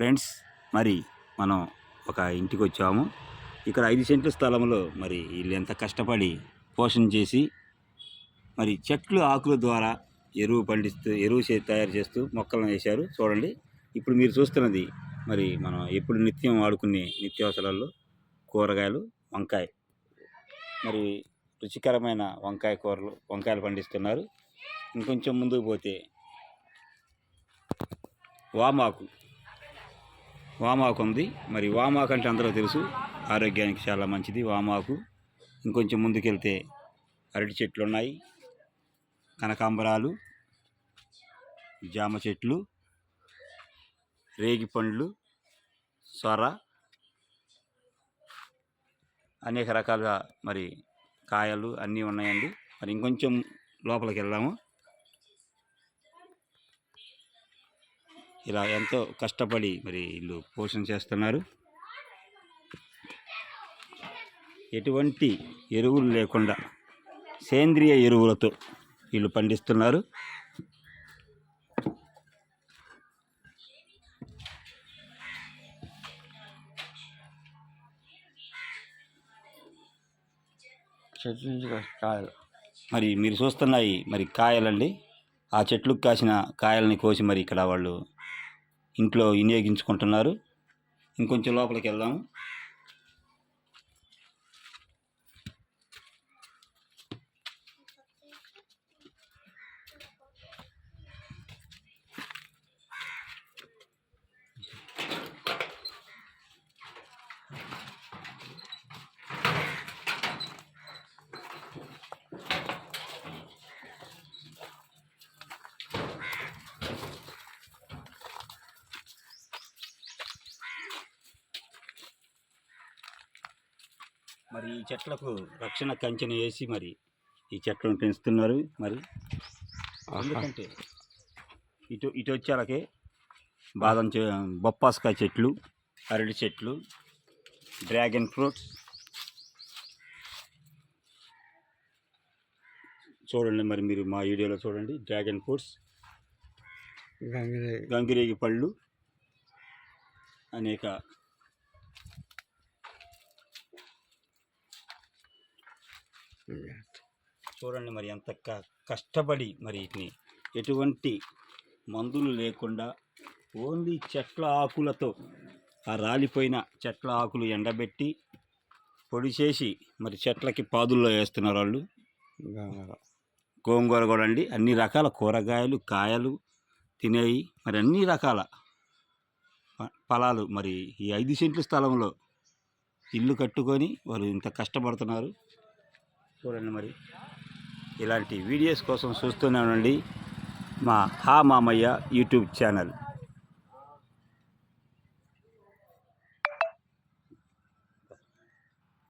Friends మరి మనం ఒక ఇంటికి వచ్చాము ఇక్కడ ఐదు సెంట్ల స్థలంలో మరి వీళ్ళు ఎంత కష్టపడి పోషణ చేసి మరి చెట్లు ఆకుల ద్వారా ఎరువు పండిస్తూ ఎరువు తయారు చేస్తూ మొక్కలను వేశారు. చూడండి ఇప్పుడు మీరు చూస్తున్నది మరి మనం ఎప్పుడు నిత్యం వాడుకునే నిత్యావసరాల్లో కూరగాయలు వంకాయ. మరి రుచికరమైన వంకాయ కూరలు వంకాయలు పండిస్తున్నారు. ఇంకొంచెం ముందుకు పోతే వామాకు. వామాకు ఉంది మరి వామాకు అంటే అందరూ తెలుసు ఆరోగ్యానికి చాలా మంచిది. వామాకు ఇంకొంచెం ముందుకెళ్తే అరటి చెట్లు ఉన్నాయి కనకాంబరాలు జామ చెట్లు రేగి పండ్లు సొర అనేక రకాలుగా మరి కాయలు అన్నీ ఉన్నాయండి. మరి ఇంకొంచెం లోపలికి వెళ్దాము. ఇలా ఎంతో కష్టపడి మరి వీళ్ళు పోషణ చేస్తున్నారు. ఎటువంటి ఎరువులు లేకుండా సేంద్రియ ఎరువులతో వీళ్ళు పండిస్తున్నారు. చెట్టు నుంచి కాయలు. మరి మీరు చూస్తున్నాయి మరి కాయలండి. ఆ చెట్లకు కాసిన కాయల్ని కోసి మరి ఇక్కడ వాళ్ళు ఇంట్లో వినియోగించుకుంటున్నారు. ఇంకొంచెం లోపలికి వెళ్దాము. మరి ఈ చెట్లకు రక్షణ కంచెను వేసి మరి ఈ చెట్లను పెంచుతున్నారు మరి. ఎందుకంటే ఇటు ఇటు వచ్చేలకే బాదం చె బొప్పాసకాయ చెట్లు అరటి చెట్లు డ్రాగన్ ఫ్రూట్స్. చూడండి మరి మీరు మా వీడియోలో చూడండి డ్రాగన్ ఫ్రూట్స్. గంగిరే గంగిరేగి పళ్ళు అనేక చూడండి మరి ఎంత క- కష్టపడి మరి వీటిని ఎటువంటి మందులు లేకుండా ఓన్లీ చెట్ల ఆకులతో ఆ రాలిపోయిన చెట్ల ఆకులు ఎండబెట్టి పొడి చేసి మరి చెట్లకి పాదుల్లో వేస్తున్నారు వాళ్ళు. గంగర కూడా అండి. అన్ని రకాల కూరగాయలు కాయలు తినేవి మరి అన్ని రకాల ఫలాలు. మరి ఈ ఐదు సెంట్ల స్థలంలో ఇల్లు కట్టుకొని వారు ఇంత కష్టపడుతున్నారు. చూడండి మరి. ఇలాంటి వీడియోస్ కోసం చూస్తూనే ఉండండి. మా హా మామయ్య యూట్యూబ్ ఛానల్.